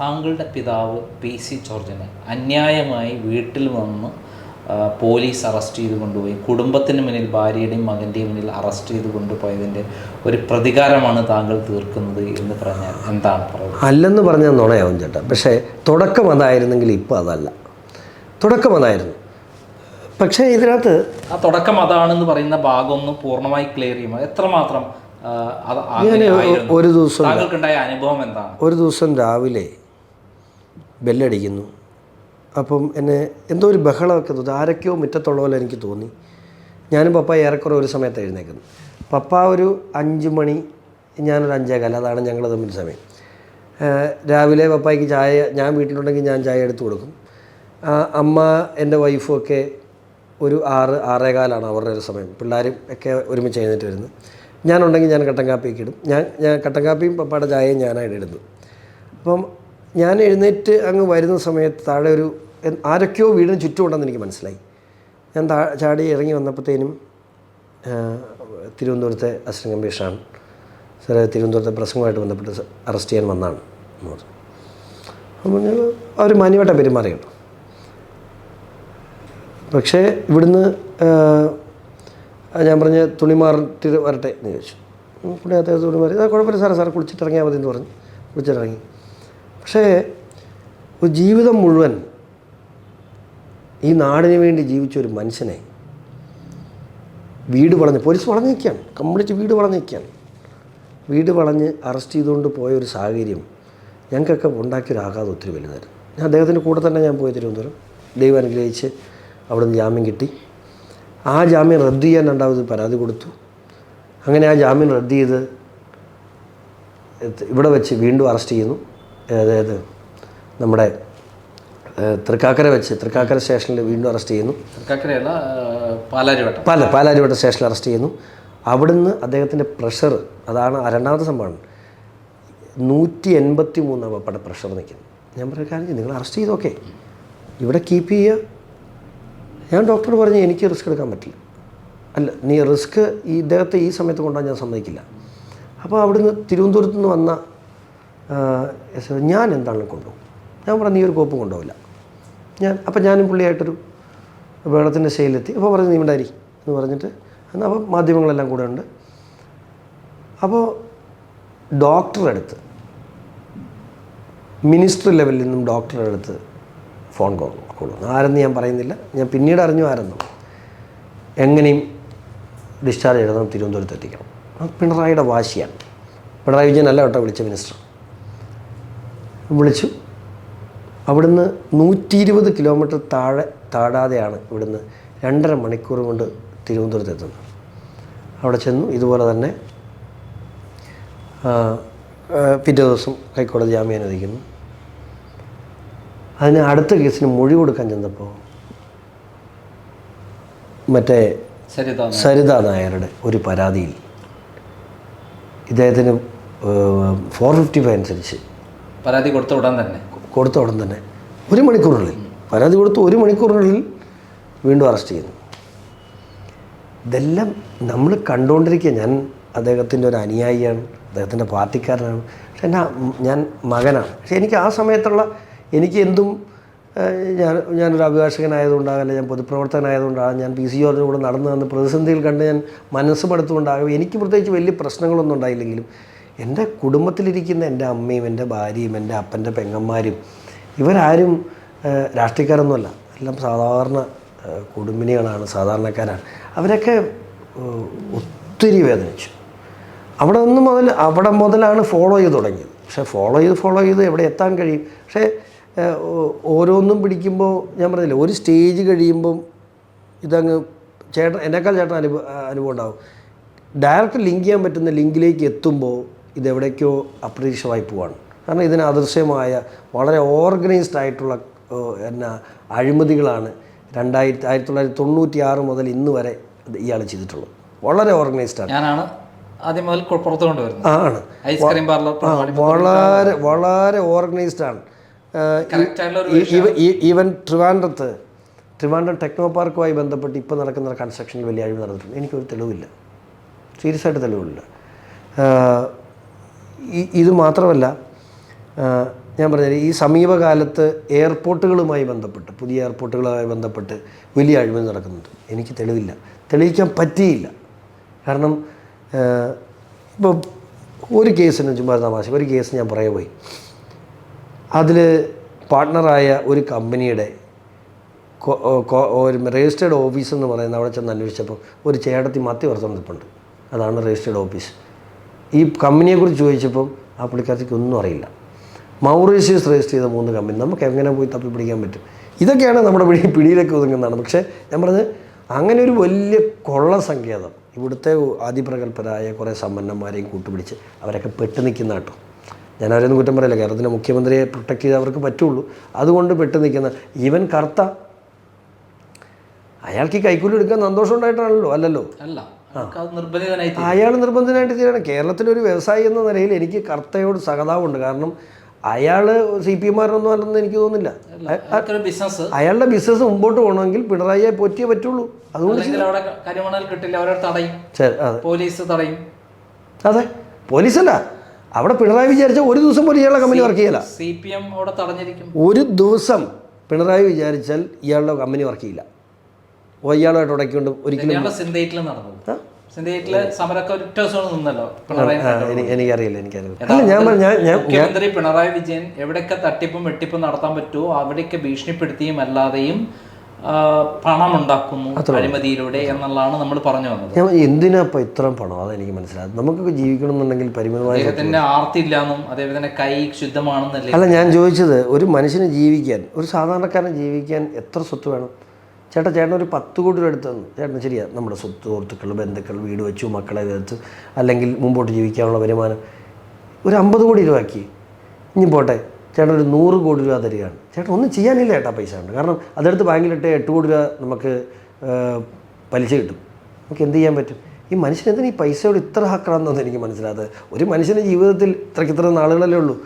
താങ്കളുടെ പിതാവ് P C ജോർജിനെ അന്യായമായി വീട്ടിൽ വന്ന് പോലീസ് അറസ്റ്റ് ചെയ്ത് കൊണ്ടുപോയി. കുടുംബത്തിന് മുന്നിൽ ഭാര്യയുടെയും മകന്റെയും മുന്നിൽ അറസ്റ്റ് ചെയ്ത് കൊണ്ടുപോയതിന്റെ ഒരു പ്രതികാരമാണ് താങ്കൾ തീർക്കുന്നത് എന്ന് പറഞ്ഞാൽ എന്താണ് പറയുന്നത്? അല്ലെന്ന് പറഞ്ഞാൽ നുണയാവും ചേട്ടാ. പക്ഷേ തുടക്കം അതായിരുന്നെങ്കിൽ ഇപ്പോൾ അതല്ല. തുടക്കം അതായിരുന്നു. പക്ഷേ ഇതിനകത്ത് ആ തുടക്കം അതാണെന്ന് പറയുന്ന ഭാഗം ഒന്ന് പൂർണമായി ക്ലിയർ ചെയ്യുമ്പോൾ എത്രമാത്രം? ഒരു ദിവസം താങ്കൾക്കുണ്ടായ അനുഭവം എന്താണ്? ഒരു ദിവസം രാവിലെ ബെല്ലടിക്കുന്നു. അപ്പം എന്നെ എന്തോ ഒരു ബഹളമൊക്കെ തോന്നി. ആരൊക്കെയോ മുറ്റത്തുള്ള പോലെ എനിക്ക് തോന്നി. ഞാനും പപ്പ ഏറെക്കുറെ ഒരു സമയത്ത് എഴുന്നേക്കുന്നു. പപ്പ ഒരു അഞ്ച് മണി ഞാനൊരു അഞ്ചേകാല അതാണ് ഞങ്ങൾ തമ്മിൽ സമയം. രാവിലെ പപ്പായ്ക്ക് ചായ ഞാൻ വീട്ടിലുണ്ടെങ്കിൽ ഞാൻ ചായ എടുത്തു കൊടുക്കും. അമ്മ എന്റെ വൈഫും ഒക്കെ ഒരു ആറ് ആറേകാലാണ് അവരുടെ ഒരു സമയം. പിള്ളേരും ഒക്കെ ഒരുമിച്ച് എഴുന്നേറ്റ് വരുന്നത് ഞാനുണ്ടെങ്കിൽ ഞാൻ കട്ടൻ കാപ്പിയൊക്കെ ഇടും. ഞാൻ ഞാൻ കട്ടൻ കാപ്പിയും പപ്പയുടെ ചായയും ഞാനായിട്ട് ഇടുന്നു. അപ്പം ഞാൻ എഴുന്നേറ്റ് അങ്ങ് വരുന്ന സമയത്ത് താഴെ ഒരു ആരൊക്കെയോ വീടിന് ചുറ്റുമുണ്ടെന്ന് എനിക്ക് മനസ്സിലായി. ഞാൻ താ ചാടി ഇറങ്ങി വന്നപ്പോഴത്തേനും തിരുവനന്തപുരത്തെ അസിസ്റ്റന്റ് കമ്മീഷണറാണ്. സാറേ തിരുവനന്തപുരത്തെ പ്രസംഗമായിട്ട് ബന്ധപ്പെട്ട് അറസ്റ്റ് ചെയ്യാൻ വന്നാണ് എന്ന് പറഞ്ഞു. അപ്പം ഞങ്ങൾ അവർ മാന്യമായിട്ടാണ് പെരുമാറിയുള്ളൂ പക്ഷേ ഇവിടുന്ന് ഞാൻ പറഞ്ഞ തുണി മാറിട്ട് വരട്ടെ എന്ന് ചോദിച്ചു. പുള്ളി അദ്ദേഹം തുണി മാറി കുഴപ്പമില്ല സാറേ സാർ കുളിച്ചിട്ട് ഇറങ്ങിയാൽ മതി എന്ന് പറഞ്ഞു. കുളിച്ചിട്ടിറങ്ങി. പക്ഷേ ഒരു ജീവിതം മുഴുവൻ ഈ നാടിന് വേണ്ടി ജീവിച്ച ഒരു മനുഷ്യനെ വീട് വളഞ്ഞ് പോലീസ് വളഞ്ഞേക്കാണ് കംപ്ലീറ്റ് വീട് വളഞ്ഞേക്കാണ് വീട് വളഞ്ഞ് അറസ്റ്റ് ചെയ്തുകൊണ്ട് പോയ ഒരു സാഹചര്യം ഞങ്ങൾക്കൊക്കെ ഉണ്ടാക്കിയൊരു ആഘാതം ഒത്തിരി വലുതായിരുന്നു. ഞാൻ അദ്ദേഹത്തിന്റെ കൂടെ തന്നെ ഞാൻ പോയി തിരുവനന്തപുരം. ദൈവം അനുഗ്രഹിച്ച് അവിടുന്ന് ജാമ്യം കിട്ടി. ആ ജാമ്യം റദ്ദ് ചെയ്യാൻ രണ്ടാമത് പരാതി കൊടുത്തു. അങ്ങനെ ആ ജാമ്യം റദ്ദ് ചെയ്ത് ഇവിടെ വെച്ച് വീണ്ടും അറസ്റ്റ് ചെയ്യുന്നു. അതായത് നമ്മുടെ തൃക്കാക്കര വെച്ച് തൃക്കാക്കര സ്റ്റേഷനിൽ വീണ്ടും അറസ്റ്റ് ചെയ്യുന്നു. തൃക്കാക്കരയല്ല പാലാരിവട്ടം. പാല പാലാരിവട്ട സ്റ്റേഷനിൽ അറസ്റ്റ് ചെയ്യുന്നു. അവിടുന്ന് അദ്ദേഹത്തിന്റെ പ്രഷർ അതാണ് ആ രണ്ടാമത്തെ സംഭവമാണ് നൂറ്റി എൺപത്തി മൂന്നാം പപ്പയുടെ പ്രഷർ നിൽക്കുന്നു. ഞാൻ പറഞ്ഞ കാര്യം നിങ്ങൾ അറസ്റ്റ് ചെയ്തൊക്കെ ഇവിടെ കീപ്പ് ചെയ്യുക. ഞാൻ ഡോക്ടറോട് പറഞ്ഞു എനിക്ക് റിസ്ക് എടുക്കാൻ പറ്റില്ല. അല്ല നീ റിസ്ക് ഈ ഇദ്ദേഹത്തെ ഈ സമയത്ത് കൊണ്ടുപോകാൻ ഞാൻ സമ്മതിക്കില്ല. അപ്പോൾ അവിടുന്ന് തിരുവനന്തപുരത്ത് നിന്ന് വന്ന ഞാൻ എന്താണ് കൊണ്ടുപോകും? ഞാൻ പറഞ്ഞു നീ ഒരു കോപ്പ് കൊണ്ടുപോകില്ല. ഞാൻ അപ്പം ഞാനും പുള്ളിയായിട്ടൊരു വെള്ളത്തിന്റെ ശൈലെത്തി അപ്പോൾ പറഞ്ഞു നീ ഉണ്ടായി എന്ന് പറഞ്ഞിട്ട് എന്നാൽ അപ്പോൾ മാധ്യമങ്ങളെല്ലാം കൂടെ ഉണ്ട്. അപ്പോൾ ഡോക്ടറെ അടുത്ത് മിനിസ്റ്റർ ലെവലിൽ നിന്നും ഡോക്ടറെ അടുത്ത് ഫോൺ കോൾ കോൾ ആരെന്ന് ഞാൻ പറയുന്നില്ല. ഞാൻ പിന്നീട് അറിഞ്ഞു ആരെന്നു. എങ്ങനെയും ഡിസ്ചാർജ് ചെയ്തതും തിരുവനന്തപുരത്ത് എത്തിക്കണം. പിണറായിയുടെ വാശിയാണ്. പിണറായി വിജയൻ അല്ല കേട്ടോ വിളിച്ച മിനിസ്റ്റർ. വിളിച്ചു. അവിടുന്ന് നൂറ്റി ഇരുപത് കിലോമീറ്റർ താഴെ താടാതെയാണ് ഇവിടുന്ന് രണ്ടര മണിക്കൂർ കൊണ്ട് തിരുവനന്തപുരത്ത് എത്തുന്നത്. അവിടെ ചെന്നു. ഇതുപോലെ തന്നെ പിറ്റേ ദിവസം ഹൈക്കോടതി ജാമ്യം അനുവദിക്കുന്നു. അതിന് അടുത്ത കേസിന് മൊഴി കൊടുക്കാൻ ചെന്നപ്പോൾ മറ്റേ സരിത നായരുടെ ഒരു പരാതിയിൽ ഇദ്ദേഹത്തിന് ഫോർ ഫിഫ്റ്റി ഫൈവ് അനുസരിച്ച് പരാതി കൊടുത്ത ഉടൻ തന്നെ. കൊടുത്ത ഉടൻ തന്നെ. ഒരു മണിക്കൂറിനുള്ളിൽ. പരാതി കൊടുത്ത് ഒരു മണിക്കൂറിനുള്ളിൽ വീണ്ടും അറസ്റ്റ് ചെയ്യുന്നു. ഇതെല്ലാം നമ്മൾ കണ്ടുകൊണ്ടിരിക്കുക ഞാൻ അദ്ദേഹത്തിന്റെ ഒരു അനുയായിയാണ്. അദ്ദേഹത്തിന്റെ പാർട്ടിക്കാരനാണ്. പക്ഷെ എന്റെ ഞാൻ മകനാണ്. പക്ഷേ എനിക്ക് ആ സമയത്തുള്ള എനിക്ക് എന്തും ഞാൻ ഞാനൊരു അഭിഭാഷകനായതുകൊണ്ടാകല്ല ഞാൻ പൊതുപ്രവർത്തകനായതുകൊണ്ടാണ് ഞാൻ പി സി ജോർജിന് കൂടെ നടന്നു വന്ന് പ്രതിസന്ധിയിൽ കണ്ട് ഞാൻ മനസ്സ് പടുത്തുകൊണ്ടാകും എനിക്ക് പ്രത്യേകിച്ച് വലിയ പ്രശ്നങ്ങളൊന്നും ഉണ്ടായില്ലെങ്കിലും എന്റെ കുടുംബത്തിലിരിക്കുന്ന എന്റെ അമ്മയും എന്റെ ഭാര്യയും എന്റെ അപ്പന്റെ പെങ്ങന്മാരും ഇവരാരും രാഷ്ട്രീയക്കാരൊന്നുമല്ല. എല്ലാം സാധാരണ കുടുംബിനികളാണ് സാധാരണക്കാരാണ്. അവരൊക്കെ ഒത്തിരി വേദനിച്ചു. അവിടെ നിന്ന് മുതൽ അവിടെ മുതലാണ് ഫോളോ ചെയ്ത് തുടങ്ങിയത്. പക്ഷേ ഫോളോ ചെയ്ത് ഫോളോ ചെയ്ത് എവിടെ എത്താൻ കഴിയും? പക്ഷേ ഓരോന്നും പിടിക്കുമ്പോൾ ഞാൻ പറഞ്ഞില്ലേ ഒരു സ്റ്റേജ് കഴിയുമ്പം ഇതങ്ങ് ചേട്ടൻ എന്നെക്കാൾ ചേട്ടൻ അനുഭവം അനുഭവം ഉണ്ടാവും. ഡയറക്റ്റ് ലിങ്ക് ചെയ്യാൻ പറ്റുന്ന ലിങ്കിലേക്ക് എത്തുമ്പോൾ ഇതെവിടേക്കോ അപ്രതീക്ഷമായി പോവാണ്. കാരണം ഇതിന് അദൃശ്യമായ വളരെ ഓർഗനൈസ്ഡ് ആയിട്ടുള്ള എന്നാ അഴിമതികളാണ് രണ്ടായിരത്തി ആയിരത്തി തൊള്ളായിരത്തി തൊണ്ണൂറ്റി ആറ് മുതൽ ഇന്ന് വരെ ഇയാൾ ചെയ്തിട്ടുള്ളത്. വളരെ ഓർഗനൈസ്ഡ് ആണ്. ഞാനാണ് ആദ്യം മുതൽ കൊ- കൊണ്ടുവരുന്നത്. ആണ്. വളരെ വളരെ ഓർഗനൈസ്ഡ് ആണ്. ഈവൻ ട്രിവാൻഡ്രത്ത് ട്രിവാൻഡ്രം ടെക്നോ പാർക്കുമായി ബന്ധപ്പെട്ട് ഇപ്പോൾ നടക്കുന്ന കൺസ്ട്രക്ഷൻ വലിയ അഴിവ് നടന്നിട്ടുണ്ട്. എനിക്കൊരു തെളിവില്ല. സീരിയസ് ആയിട്ട് തെളിവില്ല. ഇത് മാത്രമല്ല ഞാൻ പറഞ്ഞത് ഈ സമീപകാലത്ത് എയർപോർട്ടുകളുമായി ബന്ധപ്പെട്ട് പുതിയ എയർപോർട്ടുകളുമായി ബന്ധപ്പെട്ട് വലിയ അഴിമതി നടക്കുന്നുണ്ട്. എനിക്ക് തെളിവില്ല. തെളിയിക്കാൻ പറ്റിയില്ല. കാരണം ഇപ്പോൾ ഒരു കേസിന് ചുമ്മാ തമാശ ഒരു കേസ് ഞാൻ പറയാൻ പോയി. അതിൽ പാർട്ട്ണറായ ഒരു കമ്പനിയുടെ ഒരു രജിസ്റ്റേർഡ് ഓഫീസ് എന്ന് പറയുന്ന അവിടെ ചെന്ന് അന്വേഷിച്ചപ്പോൾ ഒരു ചേട്ടത്തി മത്തി വർത്തം നിൽപ്പുണ്ട് അതാണ് രജിസ്റ്റേർഡ് ഓഫീസ് ഈ കമ്പനിയെക്കുറിച്ച് ചോദിച്ചപ്പം ആ പുള്ളിക്കാരത്തേക്ക് ഒന്നും അറിയില്ല. മൗറീഷ്യസ് രജിസ്റ്റർ ചെയ്ത മൂന്ന് കമ്പനി നമുക്ക് എങ്ങനെ പോയി തപ്പി പിടിക്കാൻ പറ്റും? ഇതൊക്കെയാണ് നമ്മുടെ പിടി പിടിയിലേക്ക് ഒതുങ്ങുന്നതാണ്. പക്ഷേ ഞാൻ പറഞ്ഞത് അങ്ങനെ ഒരു വലിയ കൊള്ള സങ്കേതം ഇവിടുത്തെ അതിപ്രഗത്ഭരായ കുറേ സമ്പന്നന്മാരെയും കൂട്ടുപിടിച്ച് അവരൊക്കെ പെട്ട് നിൽക്കുന്ന കേട്ടോ. ഞാൻ അവരൊന്നും കുറ്റം പറയില്ല. കേരളത്തിലെ മുഖ്യമന്ത്രിയെ പ്രൊട്ടക്ട് ചെയ്ത് അവർക്ക് പറ്റുള്ളൂ. അതുകൊണ്ട് പെട്ട് നിൽക്കുന്ന ഈവൻ കർത്ത. അയാൾക്ക് ഈ കൈക്കൂലി എടുക്കാൻ സന്തോഷം ഉണ്ടായിട്ടാണല്ലോ അല്ലല്ലോ? അല്ല. നിർബന്ധിതനായി. അയാൾ നിർബന്ധനായിട്ട് തീരണം. കേരളത്തിലൊരു വ്യവസായി എന്ന നിലയിൽ എനിക്ക് കർത്തയോട് സഹതാവുണ്ട് കാരണം അയാൾ സി പി എമാരൊന്നും അല്ലെന്ന് എനിക്ക് തോന്നുന്നില്ല. അയാളുടെ ബിസിനസ് മുമ്പോട്ട് പോകണമെങ്കിൽ പിണറായിയെ പോറ്റിയേ പറ്റുള്ളൂ. അതുകൊണ്ട് കിട്ടില്ല തടയും. പോലീസ് തടയും. അതെ. പോലീസല്ല. അവിടെ പിണറായി വിചാരിച്ച ഒരു ദിവസം പോലും ഇയാളുടെ കമ്പനി വർക്ക് ചെയ്യില്ല സി പി എം അവിടെ തടഞ്ഞിരിക്കും. ഒരു ദിവസം പിണറായി വിചാരിച്ചാൽ ഇയാളുടെ കമ്പനി വർക്ക് ചെയ്യില്ല. ഓ ഇയാളുമായിട്ട് ഉടക്കിക്കൊണ്ട് ഒരിക്കലും സിന്തേറ്റിൽ നടന്നത്? എനിക്കറിയില്ല എനിക്കറിയില്ല. പിണറായി വിജയൻ എവിടെയൊക്കെ തട്ടിപ്പും വെട്ടിപ്പും നടത്താൻ പറ്റുമോ അവിടെയൊക്കെ ഭീഷണിപ്പെടുത്തിയും അല്ലാതെയും പണം ഉണ്ടാക്കുന്നു അഴിമതിയിലൂടെ എന്നുള്ളതാണ് നമ്മൾ പറഞ്ഞു വന്നത്. എന്തിനാ ഇപ്പൊ ഇത്രയും പണം? അതെനിക്ക് മനസ്സിലായത് നമുക്കൊക്കെ ജീവിക്കണം എന്നുണ്ടെങ്കിൽ പരിമിതമായ അദ്ദേഹത്തിന്റെ ആർത്തി ഇല്ലാന്നും അതേപോലെ കൈ ശുദ്ധമാണെന്നല്ലേ അല്ല ഞാൻ ചോദിച്ചത് ഒരു മനുഷ്യന് ജീവിക്കാൻ ഒരു സാധാരണക്കാരന് ജീവിക്കാൻ എത്ര സ്വത്ത് വേണം? ചേട്ടാ ചേട്ടൻ ഒരു പത്ത് കോടി രൂപ എടുത്തു തന്നു. ചേട്ടൻ ശരിയാ നമ്മുടെ സ്വത്ത് സുഹൃത്തുക്കൾ ബന്ധുക്കൾ വീട് വെച്ചു മക്കളെ ചേർത്ത് അല്ലെങ്കിൽ മുമ്പോട്ട് ജീവിക്കാനുള്ള വരുമാനം ഒരു അമ്പത് കോടി രൂപയാക്കി ഇനി പോട്ടെ ചേട്ടൻ ഒരു നൂറ് കോടി രൂപ തരികയാണ്. ചേട്ടൻ ഒന്നും ചെയ്യാനില്ല ചേട്ടാ പൈസ ഉണ്ട് കാരണം അതെടുത്ത് ബാങ്കിലിട്ട് എട്ട് കോടി രൂപ നമുക്ക് പലിശ കിട്ടും. നമുക്ക് എന്ത് ചെയ്യാൻ പറ്റും? ഈ മനുഷ്യനെന്തിന് ഈ പൈസയോട് ഇത്ര ഹക്രാന്നെന്ന് എനിക്ക് മനസ്സിലാകാത്തത്? ഒരു മനുഷ്യന്റെ ജീവിതത്തിൽ ഇത്രയ്ക്ക് ഇത്ര നാളുകളല്ലേ ഉള്ളൂ.